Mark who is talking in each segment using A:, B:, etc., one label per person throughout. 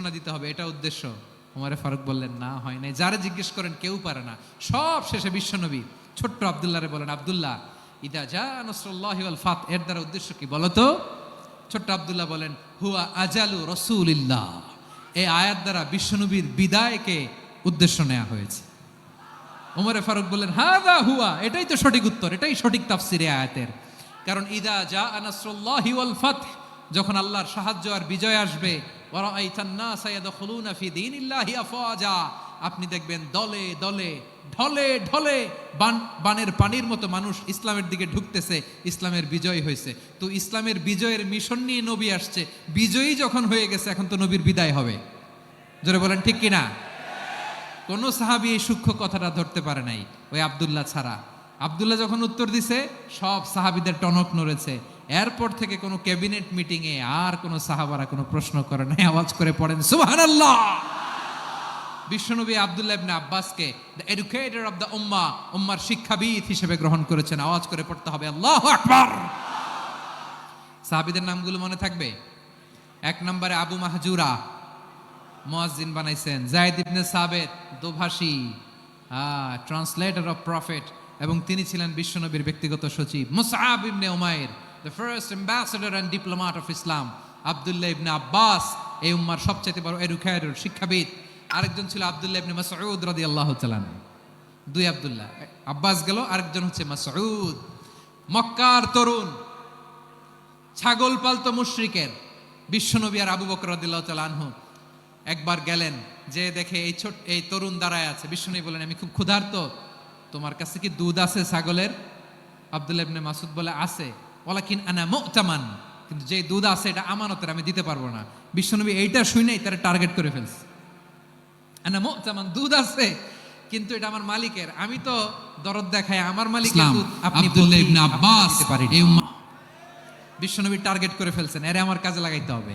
A: ঘোষণা দিতে হবে, এটা উদ্দেশ্য। উমারে ফারুক বললেন, না, হয় নাই। যারা জিজ্ঞেস করেন, কেউ পারে না। সব শেষে বিশ্বনবী ছোট্ট আবদুল্লাহরে বলেন, আবদুল্লাহ, ইদা যা নসরুল্লাহ ফাত। এর দ্বারা উদ্দেশ্য কি বলতো? ছোট্ট আবদুল্লাহ বলেন, হুয়া আজালু রসুলিল্লাহ। এই আয়াত দ্বারা বিশ্বনবীর বিদায়কে উদ্দেশ্য নেওয়া হয়েছে। ওমরে ফারুক বললেন, হাদা হুয়া। এটাই তো সঠিক উত্তর, এটাই সঠিক তাফসিরে আয়াতের। কারণ, ইদা যা আনাসরুল্লাহি ওয়াল ফাত। যখন আল্লাহর সাহায্য আর বিজয় আসবে আপনি দেখবেন দলে দলে, ঢলে ঢলে বান, বানের পানির মতো মানুষ ইসলামের দিকে ঢুকতেছে, ইসলামের বিজয় হয়েছে। তো ইসলামের বিজয়ের মিশন নিয়ে নবী আসছে, বিজয়ী যখন হয়ে গেছে, এখন তো নবীর বিদায় হবে। জোরে বলেন, ঠিক কিনা? কোন সাহাবি এই সূক্ষ্ম কথাটা ধরতে পারে নাই, ওই আব্দুল্লাহ ছাড়া। আবদুল্লাহ যখন উত্তর দিছে, সব সাহাবিদের টনক নড়েছে। এরপর থেকে কোনো ক্যাবিনেট মিটিং এ আর কোনো সাহাবারা কোনো প্রশ্ন করে নাই, আওয়াজ করে পড়েন, সুবহানাল্লাহ! বিশ্বনবী Abdullah ibn আব্বাসকে the educator of the ummah উম্মার শিক্ষাবিদ হিসেবে গ্রহণ করেছেন। আওয়াজ করে পড়তে হবে, আল্লাহ আকবার! সাহাবিদের নামগুলো মনে থাকবে? এক নম্বরে আবু মাহজুরা, মুয়াজ্জিন বানাইছেন, জায়েদ ইবনে সাবেত, দোভাষী ট্রান্সলেটর অফ প্রফেট এবং তিনি ছিলেন বিশ্বনবীর ব্যক্তিগত সচিব। Musab ibn Umair the first ambassador and diplomat of Islam Abdullah ibn Abbas, এই উম্মার সবচেয়ে বড় এডুকেটর শিক্ষাবিদ। আরেকজন ছিল আব্দুল্লাহ ইবনে মাসউদ রাদিয়াল্লাহু তাআলা দুই আব্দুল্লাহ। আব্বাস গেল, আরেকজন হচ্ছে মাসউদ। মক্কার তরুণ, ছাগল পালতো মুশরিকের, বিশ্বনবী আর আবু বকর রাদিয়াল্লাহু তাআলা আনহু। একবার গেলেন, যে দেখে এই ছোট এই তরুণ দাঁড়ায় আছে। বিশ্বনবী বলেন আমি খুব ক্ষুধার্ত তোমার কাছে কি দুধ আছে ছাগলের? আব্দুল্লাহ ইবনে মাসুদ বলে আছে। ওয়ালাকিন আনা মুতামান। কিন্তু যে দুধ আছে এটা আমানতের আমি দিতে পারব না। বিশ্বনবী এইটা শুনেই তারা টার্গেট করে ফেলছে। আনা দুধ আছে কিন্তু এটা আমার মালিকের। আমি তো দরদ দেখাই আমার মালিকের দুধ আপনি
B: আব্দুল্লাহ ইবনে আব্বাস
A: বিশ্বনবী টার্গেট করে ফেলছেন এরে আমার কাজে লাগাইতে হবে।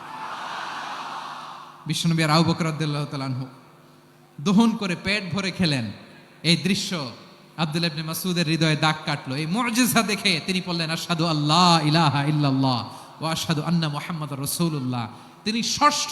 A: বিশ্বনবী রাউ আবু বকর রাদিয়াল্লাহু তাআলা দহন করে পেট ভরে খেলেন। এই দৃশ্য আব্দুল ইবনে মাসুদের হৃদয়ে দাগ কাটলো। এই মুজিজা দেখে তিনি বললেন, আশহাদু আল্লাহ ইলাহা ইল্লাল্লাহ ওয়া আশহাদু আন্না মুহাম্মাদুর রাসূলুল্লাহ। তিনি ষষ্ঠ